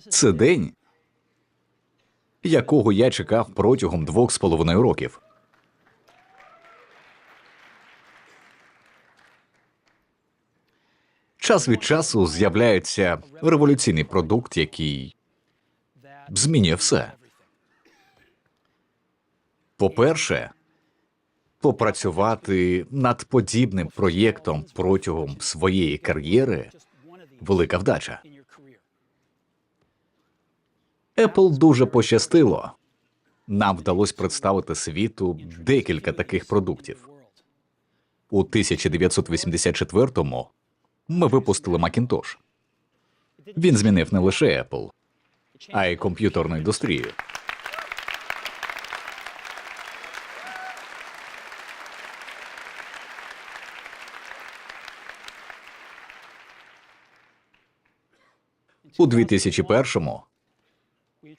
Це день, якого я чекав протягом двох з половиною років. Час від часу з'являється революційний продукт, який змінює все. По-перше, попрацювати над подібним проєктом протягом своєї кар'єри велика вдача. Apple дуже пощастило. Нам вдалося представити світу декілька таких продуктів. У 1984-му ми випустили Macintosh. Він змінив не лише Apple, а й комп'ютерну індустрію. У 2001-му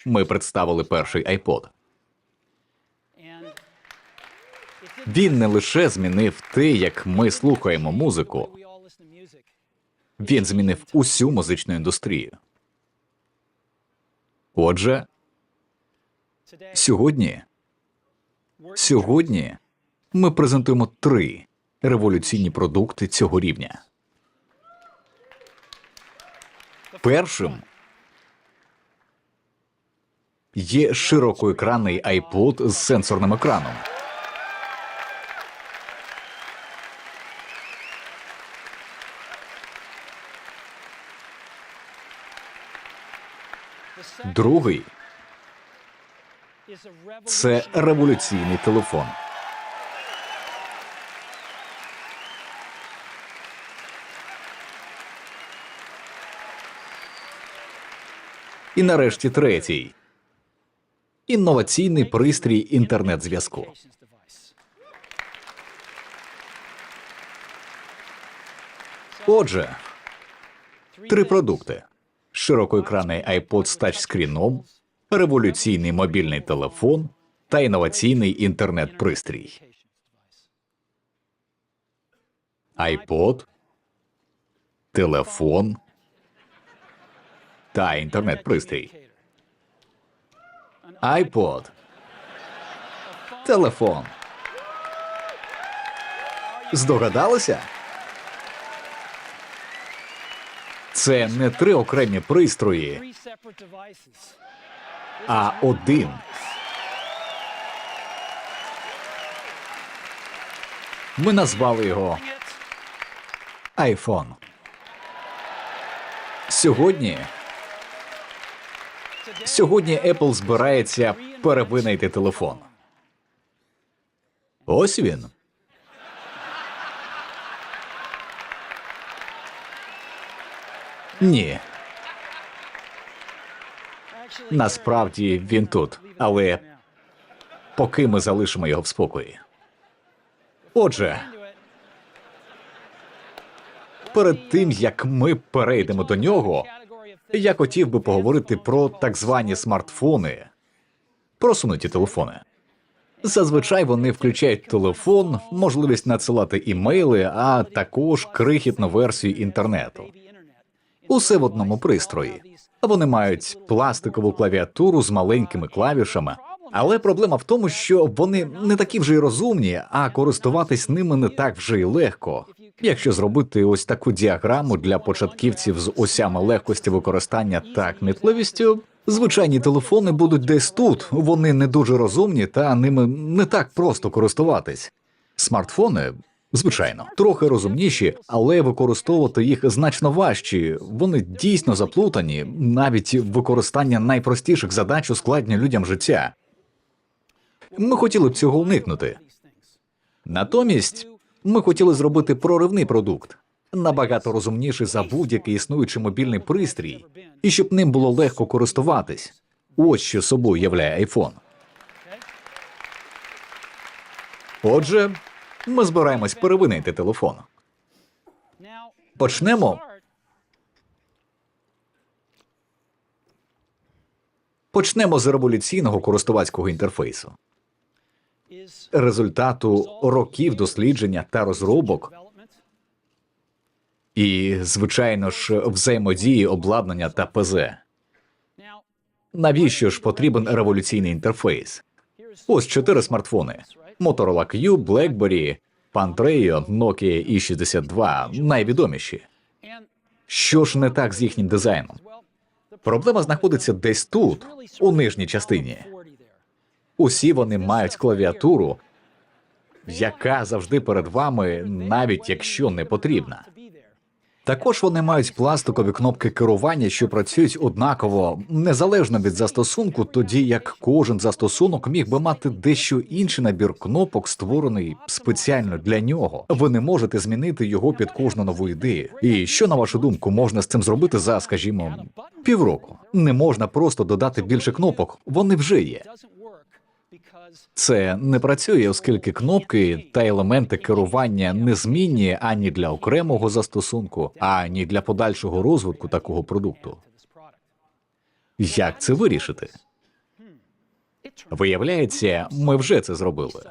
ми представили перший iPod. Він не лише змінив те, як ми слухаємо музику, він змінив усю музичну індустрію. Отже, сьогодні, сьогодні ми презентуємо три революційні продукти цього рівня. Першим є широкоекранний iPod з сенсорним екраном. Другий це революційний телефон. І нарешті третій інноваційний пристрій інтернет-зв'язку. Отже, три продукти: широкоекранний iPod з тачскріном, революційний мобільний телефон та інноваційний інтернет-пристрій. iPod, телефон та інтернет-пристрій. iPod. Телефон. Здогадалися? Це не три окремі пристрої, а один. Ми назвали його iPhone. Сьогодні Сьогодні Apple збирається перевинайти телефон. Ось він. Ні. Насправді він тут, але поки ми залишимо його в спокої. Отже, перед тим як ми перейдемо до нього, я хотів би поговорити про так звані смартфони, просунуті телефони. Зазвичай вони включають телефон, можливість надсилати імейли, а також крихітну версію інтернету. Усе в одному пристрої. Вони мають пластикову клавіатуру з маленькими клавішами. Але проблема в тому, що вони не такі вже й розумні, а користуватись ними не так вже й легко. Якщо зробити ось таку діаграму для початківців з осями легкості використання та кмітливістю, звичайні телефони будуть десь тут. Вони не дуже розумні, та ними не так просто користуватись. Смартфони. Звичайно, трохи розумніші, але використовувати їх значно важчі. Вони дійсно заплутані. Навіть використання найпростіших задач ускладнює людям життя. Ми хотіли б цього уникнути. Натомість ми хотіли зробити проривний продукт, набагато розумніший за будь-який існуючий мобільний пристрій, і щоб ним було легко користуватись. Ось що собою являє iPhone. Отже, ми збираємось перевинити телефон. Почнемо. Почнемо з революційного користувацького інтерфейсу. Результату років дослідження та розробок і, звичайно ж, взаємодії обладнання та ПЗ. Навіщо ж потрібен революційний інтерфейс? Ось чотири смартфони: Motorola Q, BlackBerry, Pantreio, Nokia E62 найвідоміші. Що ж не так з їхнім дизайном? Проблема знаходиться десь тут, у нижній частині. Усі вони мають клавіатуру, яка завжди перед вами, навіть якщо не потрібна. Також вони мають пластикові кнопки керування, що працюють однаково, незалежно від застосунку, тоді як кожен застосунок міг би мати дещо інший набір кнопок, створений спеціально для нього. Ви не можете змінити його під кожну нову ідею. І що на вашу думку можна з цим зробити за, скажімо, півроку? Не можна просто додати більше кнопок, вони вже є. Це не працює, оскільки кнопки та елементи керування незмінні ані для окремого застосунку, ані для подальшого розвитку такого продукту. Як це вирішити? Виявляється, ми вже це зробили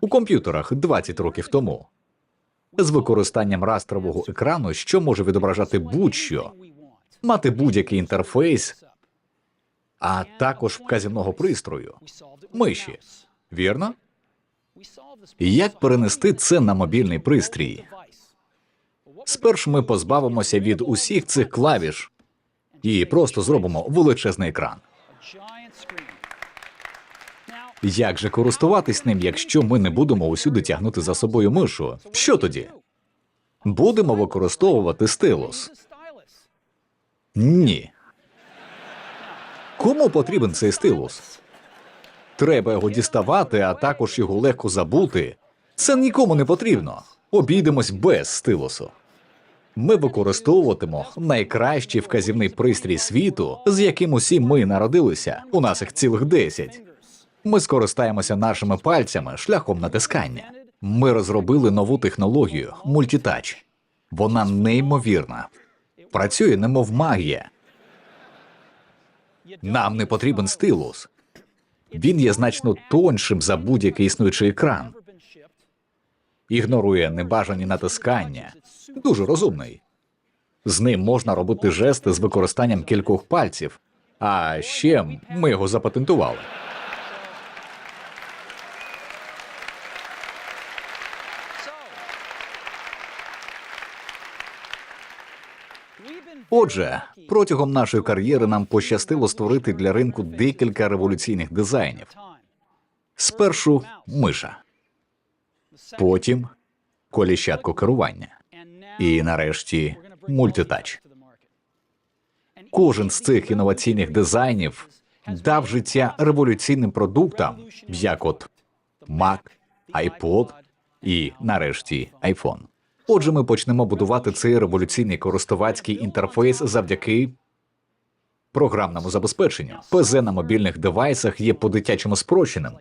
у комп'ютерах 20 років тому з використанням растрового екрану, що може відображати будь-що, мати будь-який інтерфейс, а також вказівного пристрою миші. Вірно? Як перенести це на мобільний пристрій? Спершу ми позбавимося від усіх цих клавіш і просто зробимо величезний екран. Як же користуватись ним, якщо ми не будемо усюди тягнути за собою мишу? Що тоді? Будемо використовувати стилус? Ні. Кому потрібен цей стилус? Треба його діставати, а також його легко забути. Це нікому не потрібно. Обійдемось без стилусу. Ми використовуватимо найкращий вказівний пристрій світу, з яким усі ми народилися. У нас їх цілих 10. Ми скористаємося нашими пальцями шляхом натискання. Ми розробили нову технологію мультітач. Вона неймовірна. Працює немов магія. Нам не потрібен стилус. Він є значно тоншим за будь-який існуючий екран. Ігнорує небажані натискання. Дуже розумний. З ним можна робити жести з використанням кількох пальців. А ще ми його запатентували. Отже, протягом нашої кар'єри нам пощастило створити для ринку декілька революційних дизайнів. Спершу миша, потім коліщатко керування, і нарешті мультитач. Кожен з цих інноваційних дизайнів дав життя революційним продуктам, як от Mac, iPod і нарешті iPhone. Отже, ми почнемо будувати цей революційний користувацький інтерфейс завдяки програмному забезпеченню. ПЗ на мобільних девайсах є по-дитячому спрощеним.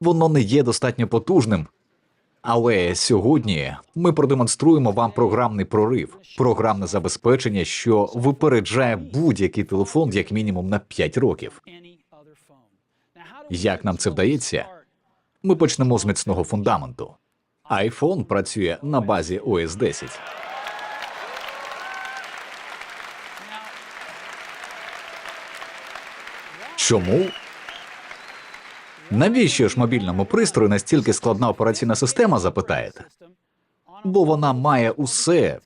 Воно не є достатньо потужним. Але сьогодні ми продемонструємо вам програмний прорив, програмне забезпечення, що випереджає будь-який телефон як мінімум на 5 років. Як нам це вдається? Ми почнемо з міцного фундаменту. iPhone працює на базі OS 10. Чому? Навіщо ж мобільному пристрою настільки складна операційна система, запитаєте? Бо вона має усе,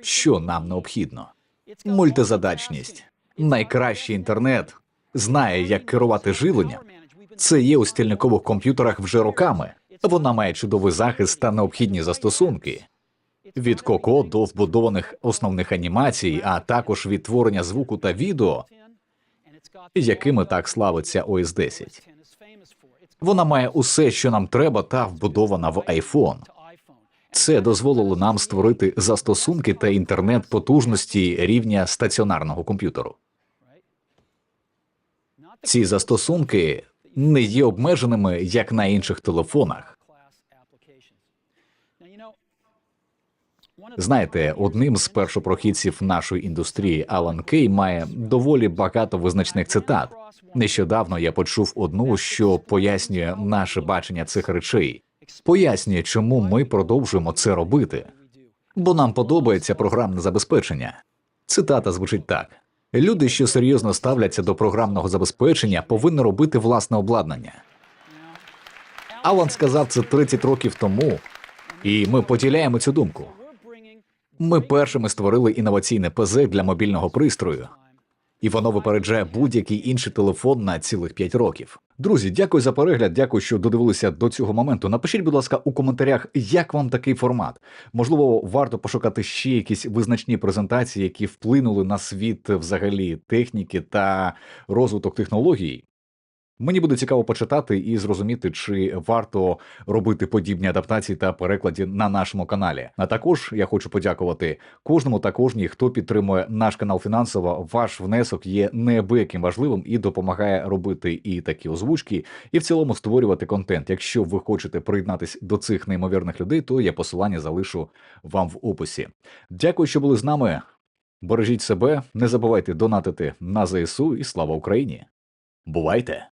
що нам необхідно: мультизадачність, найкращий інтернет, знає, як керувати живленням. Це є у стільникових комп'ютерах вже роками. Вона має чудовий захист та необхідні застосунки. Від Коко до вбудованих основних анімацій, а також від творення звуку та відео, якими так славиться ОС 10. Вона має усе, що нам треба, та вбудована в iPhone. Це дозволило нам створити застосунки та інтернет потужності рівня стаціонарного комп'ютеру. Ці застосунки не є обмеженими як на інших телефонах. Знаєте, одним з першопрохідців нашої індустрії Алан Кей має доволі багато визначних цитат. Нещодавно я почув одну, що пояснює наше бачення цих речей, пояснює, чому ми продовжуємо це робити. Бо нам подобається програмне забезпечення. Цитата звучить так: Люди, що серйозно ставляться до програмного забезпечення, повинні робити власне обладнання. Алан сказав це 30 років тому, і ми поділяємо цю думку. Ми першими створили інноваційне ПЗ для мобільного пристрою, і воно випереджає будь-який інший телефон на цілих 5 років. Друзі, дякую за перегляд, дякую, що додивилися до цього моменту. Напишіть, будь ласка, у коментарях, як вам такий формат. Можливо, варто пошукати ще якісь визначні презентації, які вплинули на світ взагалі техніки та розвиток технологій. Мені буде цікаво почитати і зрозуміти, чи варто робити подібні адаптації та переклади на нашому каналі. А також я хочу подякувати кожному та кожній, хто підтримує наш канал фінансово. Ваш внесок є неабияким важливим і допомагає робити і такі озвучки, і в цілому створювати контент. Якщо ви хочете приєднатись до цих неймовірних людей, то я посилання залишу вам в описі. Дякую, що були з нами. Бережіть себе, не забувайте донатити на ЗСУ і слава Україні. Бувайте!